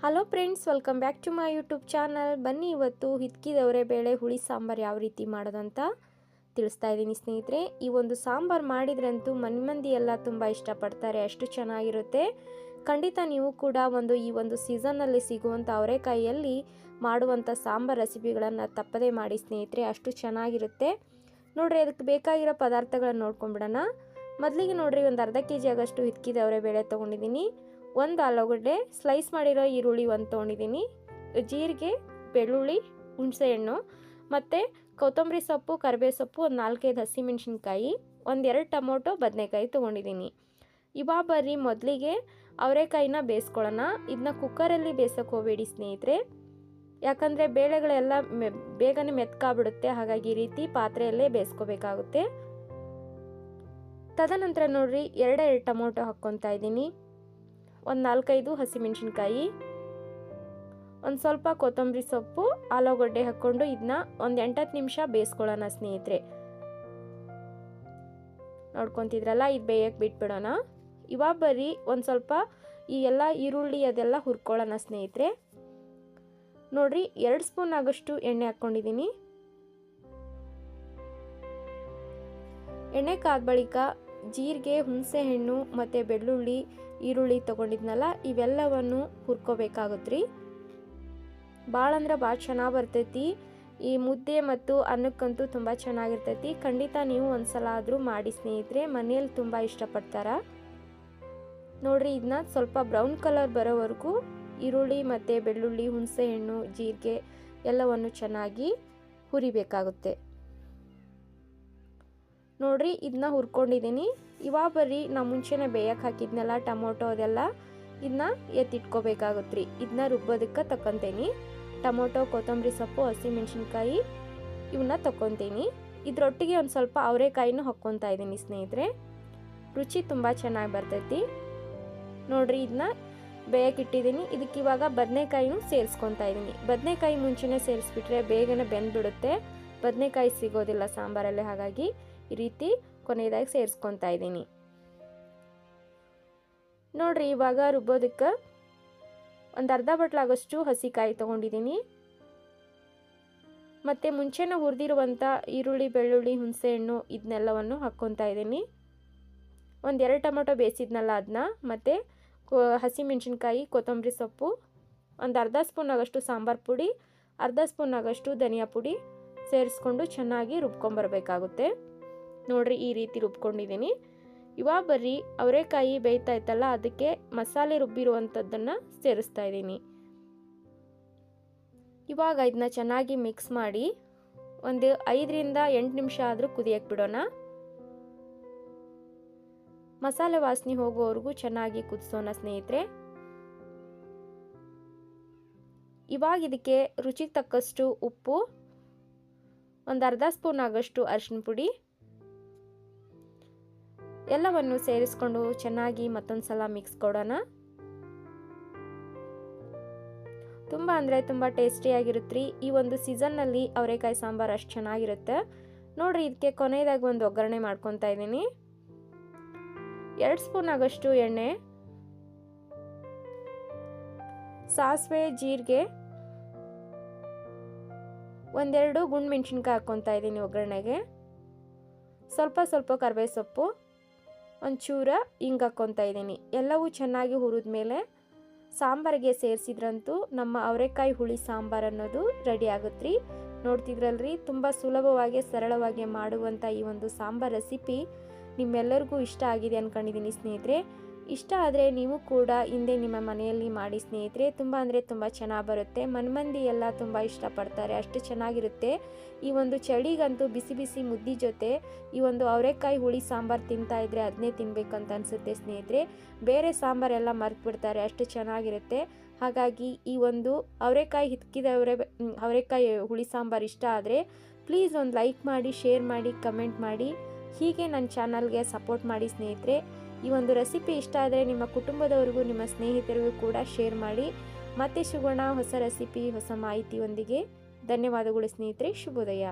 Hello friends welcome back to my YouTube channel ಬನ್ನಿ ಇವತ್ತು ಹಿತ್ಕಿದವರೆ ಬೇಳೆ, ಹುಳಿ, ಸಾಂಬಾರು ಯಾವ ರೀತಿ ಮಾಡೋದಂತ ತಿಳಿಸ್ತಾ ಇದ್ದೀನಿ ಸ್ನೇಹಿತರೆ. ಈ ಒಂದು ಸಾಂಬಾರು ಮಾಡಿದ್ರಂತೂ ಮನೆ ಮಂದಿ ಎಲ್ಲ ತುಂಬ ಇಷ್ಟಪಡ್ತಾರೆ, ಅಷ್ಟು ಚೆನ್ನಾಗಿರುತ್ತೆ. ಖಂಡಿತ ನೀವು ಕೂಡ ಒಂದು ಈ ಒಂದು ಸೀಸನ್ನಲ್ಲಿ ಸಿಗುವಂಥ ಅವರೆಕಾಯಿಯಲ್ಲಿ ಮಾಡುವಂಥ ಸಾಂಬಾರು ರೆಸಿಪಿಗಳನ್ನು ತಪ್ಪದೇ ಮಾಡಿ ಸ್ನೇಹಿತರೆ, ಅಷ್ಟು ಚೆನ್ನಾಗಿರುತ್ತೆ. ನೋಡ್ರಿ, ಅದಕ್ಕೆ ಬೇಕಾಗಿರೋ ಪದಾರ್ಥಗಳನ್ನು ನೋಡ್ಕೊಂಬಿಡೋಣ ಮೊದಲಿಗೆ ನೋಡ್ರಿ, ಒಂದು ಅರ್ಧ ಕೆ ಜಿ ಆಗಷ್ಟು ಹಿತ್ಕಿದವರೆ ಬೇಳೆ ತೊಗೊಂಡಿದ್ದೀನಿ. ಒಂದು ಆಲೂಗಡ್ಡೆ ಸ್ಲೈಸ್ ಮಾಡಿರೋ ಈರುಳ್ಳಿ ಒಂದು ತೊಗೊಂಡಿದ್ದೀನಿ ಜೀರಿಗೆ, ಬೆಳ್ಳುಳ್ಳಿ ಹುಣಸೆಹಣ್ಣು ಮತ್ತು ಕೊತ್ತಂಬರಿ ಸೊಪ್ಪು, ಕರಿಬೇವು ಸೊಪ್ಪು ಒಂದು ನಾಲ್ಕೈದು ಹಸಿಮೆಣ್ಸಿನ್ಕಾಯಿ ಒಂದೆರಡು ಟೊಮೊಟೊ, ಬದನೆಕಾಯಿ ತೊಗೊಂಡಿದ್ದೀನಿ ಇವಾಗ ಬರ್ರಿ ಮೊದಲಿಗೆ ಅವರೆಕಾಯಿನ ಬೇಯಿಸ್ಕೊಳ್ಳೋಣ. ಇದನ್ನ ಕುಕ್ಕರಲ್ಲಿ ಬೇಯಿಸೋಕೆ ಹೋಗಬೇಡಿ ಸ್ನೇಹಿತರೆ. ಯಾಕಂದರೆ ಬೇಳೆಗಳೆಲ್ಲ ಮೆ, ಬೇಗನೆ ಮೆತ್ಕಾಬಿಡುತ್ತೆ ಹಾಗಾಗಿ ಈ ರೀತಿ ಪಾತ್ರೆಯಲ್ಲೇ ಬೇಯಿಸ್ಕೋಬೇಕಾಗುತ್ತೆ. ತದನಂತರ ನೋಡ್ರಿ ಎರಡೆರಡು ಟೊಮೊಟೊ ಹಾಕ್ಕೊತಾ ಇದ್ದೀನಿ. ಒಂದು ನಾಲ್ಕೈದು ಹಸಿಮೆಣ್ಸಿನ್ಕಾಯಿ, ಒಂದು ಸ್ವಲ್ಪ ಕೊತ್ತಂಬರಿ ಸೊಪ್ಪು, ಆಲೂಗಡ್ಡೆ ಹಾಕ್ಕೊಂಡು ಇದನ್ನ ಒಂದು ಎಂಟತ್ತು ನಿಮಿಷ ಬೇಯಿಸ್ಕೊಳ್ಳೋಣ ಸ್ನೇಹಿತರೆ. ನೋಡ್ಕೊತಿದ್ರಲ್ಲ, ಇದು ಬೇಯಕ್ಕೆ ಬಿಟ್ಬಿಡೋಣ. ಇವಾಗ ಬರೀ ಒಂದು ಸ್ವಲ್ಪ ಈ ಎಲ್ಲ ಈರುಳ್ಳಿ ಅದೆಲ್ಲ ಹುರ್ಕೊಳ್ಳೋಣ ಸ್ನೇಹಿತರೆ. ನೋಡ್ರಿ, ಎರಡು ಸ್ಪೂನ್ ಆಗೋಷ್ಟು ಎಣ್ಣೆ ಹಾಕ್ಕೊಂಡಿದ್ದೀನಿ ಎಣ್ಣೆ ಕಾದ ಬಳಿಕ ಜೀರಿಗೆ ಹುಣಸೆ ಹಣ್ಣು ಮತ್ತು ಬೆಳ್ಳುಳ್ಳಿ ಈರುಳ್ಳಿ ತೊಗೊಂಡಿದ್ನಲ್ಲ, ಇವೆಲ್ಲವನ್ನು ಹುರ್ಕೋಬೇಕಾಗುತ್ತೆ ರೀ ಭಾಳ ಅಂದ್ರೆ ಭಾಳ ಚೆನ್ನಾಗಿ ಬರ್ತೈತಿ. ಈ ಮುದ್ದೆ ಮತ್ತು ಅನ್ನಕ್ಕಂತೂ ತುಂಬ ಚೆನ್ನಾಗಿರ್ತೈತಿ. ಖಂಡಿತ ನೀವು ಒಂದ್ಸಲ ಆದರೂ ಮಾಡಿ ಸ್ನೇಹಿತರೆ ಮನೆಯಲ್ಲಿ ತುಂಬ ಇಷ್ಟಪಡ್ತಾರೆ. ನೋಡ್ರಿ ಇದನ್ನ ಸ್ವಲ್ಪ ಬ್ರೌನ್ ಕಲರ್ ಬರೋವರೆಗೂ ಈರುಳ್ಳಿ ಮತ್ತು ಬೆಳ್ಳುಳ್ಳಿ, ಹುಣಸೆಹಣ್ಣು, ಜೀರಿಗೆ ಎಲ್ಲವನ್ನು ಚೆನ್ನಾಗಿ ಹುರಿಬೇಕಾಗುತ್ತೆ. ನೋಡ್ರಿ ಇದನ್ನ ಹುರ್ಕೊಂಡಿದ್ದೀನಿ ಇವಾಗ ಬರ್ರಿ ನಾ ಮುಂಚೆನೇ ಬೇಯಕ್ಕೆ ಹಾಕಿದ್ನೆಲ್ಲ ಟೊಮೊಟೊ ಅದೆಲ್ಲ ಇದನ್ನ ಎತ್ತಿಟ್ಕೋಬೇಕಾಗುತ್ತೆ ರೀ ಇದನ್ನ ರುಬ್ಬೋದಕ್ಕೆ ತಕೊಂತೀನಿ. ಟೊಮೊಟೊ, ಕೊತ್ತಂಬರಿ ಸೊಪ್ಪು ಹಸಿಮೆಣ್ಸಿನ್ಕಾಯಿ ಇವನ್ನ ತಗೊತೀನಿ ಇದರೊಟ್ಟಿಗೆ ಒಂದು ಸ್ವಲ್ಪ ಅವರೆಕಾಯಿನೂ ಹಾಕ್ಕೊತಾ ಇದ್ದೀನಿ ಸ್ನೇಹಿತರೆ. ರುಚಿ ತುಂಬ ಚೆನ್ನಾಗಿ ಬರ್ತೈತಿ. ನೋಡ್ರಿ ಇದನ್ನ ಬೇಯಕ್ಕಿಟ್ಟಿದ್ದೀನಿ ಇದಕ್ಕೆ ಇವಾಗ ಬದನೆಕಾಯಿನೂ ಸೇರಿಸ್ಕೊತಾ ಇದ್ದೀನಿ ಬದನೆಕಾಯಿ ಮುಂಚೆನೇ ಸೇರಿಸ್ಬಿಟ್ರೆ ಬೇಗನೆ ಬೆಂದ್ಬಿಡುತ್ತೆ. ಬದನೆಕಾಯಿ ಸಿಗೋದಿಲ್ಲ ಸಾಂಬಾರಲ್ಲಿ ಹಾಗಾಗಿ. ಈ ರೀತಿ ಕೊನೆಯದಾಗಿ ಸೇರಿಸ್ಕೊತಾ ಇದ್ದೀನಿ. ನೋಡ್ರಿ, ಇವಾಗ ರುಬ್ಬೋದಕ್ಕೆ ಒಂದು ಅರ್ಧ ಬಟ್ಲಾಗಷ್ಟು ಹಸಿಕಾಯಿ ತೊಗೊಂಡಿದ್ದೀನಿ. ಮತ್ತು ಮುಂಚೆನೇ ಹುರಿದಿರುವಂಥ ಈರುಳ್ಳಿ, ಬೆಳ್ಳುಳ್ಳಿ ಹುಣಸೆಹಣ್ಣು ಇದನ್ನೆಲ್ಲವನ್ನು ಹಾಕ್ಕೊತಾ ಇದ್ದೀನಿ. ಒಂದು ಎರಡು ಟೊಮೊಟೊ ಬೇಯಿಸಿದ್ನಲ್ಲ ಅದನ್ನ, ಮತ್ತು ಹಸಿಮೆಣ್ಸಿನ್ಕಾಯಿ, ಕೊತ್ತಂಬರಿ ಸೊಪ್ಪು, ಒಂದು ಅರ್ಧ ಸ್ಪೂನ್ ಆಗಷ್ಟು ಸಾಂಬಾರು ಪುಡಿ, ಅರ್ಧ ಸ್ಪೂನ್ ಆಗಷ್ಟು ಧನಿಯಾ ಪುಡಿ ಸೇರಿಸ್ಕೊಂಡು ಚೆನ್ನಾಗಿ ರುಬ್ಕೊಂಬರ್ಬೇಕಾಗುತ್ತೆ. ನೋಡ್ರಿ ಈ ರೀತಿ ರುಬ್ಕೊಂಡಿದ್ದೀನಿ. ಇವಾಗ ಬರ್ರಿ, ಅವರೆಕಾಯಿ ಬೇಯ್ತಾ ಇತ್ತಲ್ಲ, ಅದಕ್ಕೆ ಮಸಾಲೆ ರುಬ್ಬಿರುವಂಥದ್ದನ್ನು ಸೇರಿಸ್ತಾ ಇದ್ದೀನಿ. ಇವಾಗ ಇದನ್ನ ಚೆನ್ನಾಗಿ ಮಿಕ್ಸ್ ಮಾಡಿ ಒಂದು ಐದರಿಂದ ಎಂಟು ನಿಮಿಷ ಆದರೂ ಕುದಿಯಕ್ಕೆ ಬಿಡೋಣ. ಮಸಾಲೆ ವಾಸನೆ ಹೋಗೋವರೆಗೂ ಚೆನ್ನಾಗಿ ಕುದಿಸೋಣ ಸ್ನೇಹಿತರೆ. ಇವಾಗ ಇದಕ್ಕೆ ರುಚಿಗೆ ತಕ್ಕಷ್ಟು ಉಪ್ಪು, ಒಂದು ಅರ್ಧ ಸ್ಪೂನ್ ಆಗೋಷ್ಟು ಅರಿಶಿನ ಪುಡಿ ಎಲ್ಲವನ್ನು ಸೇರಿಸ್ಕೊಂಡು ಚೆನ್ನಾಗಿ ಮತ್ತೊಂದು ಸಲ ಮಿಕ್ಸ್ ಕೊಡೋಣ. ತುಂಬ ಅಂದರೆ ತುಂಬ ಟೇಸ್ಟಿಯಾಗಿರುತ್ತೆ ರೀ. ಈ ಒಂದು ಸೀಸನ್ನಲ್ಲಿ ಅವರೆಕಾಯಿ ಸಾಂಬಾರು ಅಷ್ಟು ಚೆನ್ನಾಗಿರುತ್ತೆ. ನೋಡಿರಿ ಇದಕ್ಕೆ ಕೊನೆಯದಾಗಿ ಒಂದು ಒಗ್ಗರಣೆ ಮಾಡ್ಕೊತಾ ಇದ್ದೀನಿ. ಎರಡು ಸ್ಪೂನ್ ಆಗೋಷ್ಟು ಎಣ್ಣೆ. ಸಾಸಿವೆ, ಜೀರಿಗೆ. ಒಂದೆರಡು ಗುಂಡು ಮೆಣಸಿನ್ಕಾಯಿ ಹಾಕ್ಕೊತಾ ಇದ್ದೀನಿ ಒಗ್ಗರಣೆಗೆ. ಸ್ವಲ್ಪ ಸ್ವಲ್ಪ ಕರಿಬೇವು ಸೊಪ್ಪು ಒಂಚೂರ ಹಿಂಗೆ ಹಾಕ್ಕೊತಾ ಇದ್ದೀನಿ. ಎಲ್ಲವೂ ಚೆನ್ನಾಗಿ ಹುರಿದ ಮೇಲೆ ಸಾಂಬಾರಿಗೆ ಸೇರಿಸಿದ್ರಂತೂ ನಮ್ಮ ಅವರೆಕಾಯಿ ಹುಳಿ ಸಾಂಬಾರು ಅನ್ನೋದು ರೆಡಿ ಆಗುತ್ತೆ ರೀ ನೋಡ್ತಿದ್ರಲ್ರಿ, ತುಂಬ ಸುಲಭವಾಗಿ, ಸರಳವಾಗಿ ಮಾಡುವಂಥ ಈ ಒಂದು ಸಾಂಬಾರು ರೆಸಿಪಿ ನಿಮ್ಮೆಲ್ಲರಿಗೂ ಇಷ್ಟ ಆಗಿದೆ ಅಂದ್ಕೊಂಡಿದ್ದೀನಿ ಸ್ನೇಹಿತರೆ. ಇಷ್ಟ ಆದರೆ ನೀವು ಕೂಡ ಹಿಂದೆ ನಿಮ್ಮ ಮನೆಯಲ್ಲಿ ಮಾಡಿ ಸ್ನೇಹಿತರೆ, ತುಂಬ ಅಂದರೆ ತುಂಬ ಚೆನ್ನಾಗಿ ಬರುತ್ತೆ. ಮನ್ಮಂದಿ ಎಲ್ಲ ತುಂಬ ಇಷ್ಟಪಡ್ತಾರೆ, ಅಷ್ಟು ಚೆನ್ನಾಗಿರುತ್ತೆ. ಈ ಒಂದು ಚಳಿಗಂತೂ ಬಿಸಿ ಬಿಸಿ ಮುದ್ದಿ ಜೊತೆ ಈ ಒಂದು ಅವರೆಕಾಯಿ ಹುಳಿ ಸಾಂಬಾರು ತಿಂತಾ ಇದ್ರೆ ಅದನ್ನೇ ತಿನ್ಬೇಕಂತ ಅನಿಸುತ್ತೆ ಸ್ನೇಹಿತರೆ. ಬೇರೆ ಸಾಂಬಾರೆಲ್ಲ ಮರ್ತು ಬಿಡ್ತಾರೆ ಅಷ್ಟು ಚೆನ್ನಾಗಿರುತ್ತೆ. ಹಾಗಾಗಿ ಈ ಒಂದು ಅವರೆಕಾಯಿ ಹಿತ್ಕಿದವರೆ ಅವರೆಕಾಯಿ ಹುಳಿ ಸಾಂಬಾರು ಇಷ್ಟ ಆದರೆ ಪ್ಲೀಸ್ ಒಂದು ಲೈಕ್ ಮಾಡಿ, ಶೇರ್ ಮಾಡಿ, ಕಮೆಂಟ್ ಮಾಡಿ. ಹೀಗೆ ನನ್ನ ಚಾನಲ್ಗೆ ಸಪೋರ್ಟ್ ಮಾಡಿ ಸ್ನೇಹಿತರೆ. ಈ ಒಂದು ರೆಸಿಪಿ ಇಷ್ಟ ಆದರೆ ನಿಮ್ಮ ಕುಟುಂಬದವರಿಗೂ, ನಿಮ್ಮ ಸ್ನೇಹಿತರಿಗೂ ಕೂಡ ಶೇರ್ ಮಾಡಿ. ಮತ್ತೆ ಸಿಗೋಣ ಹೊಸ ರೆಸಿಪಿ ಹೊಸ ಮಾಹಿತಿಯೊಂದಿಗೆ ಧನ್ಯವಾದಗಳು ಸ್ನೇಹಿತರೆ. ಶುಭೋದಯ.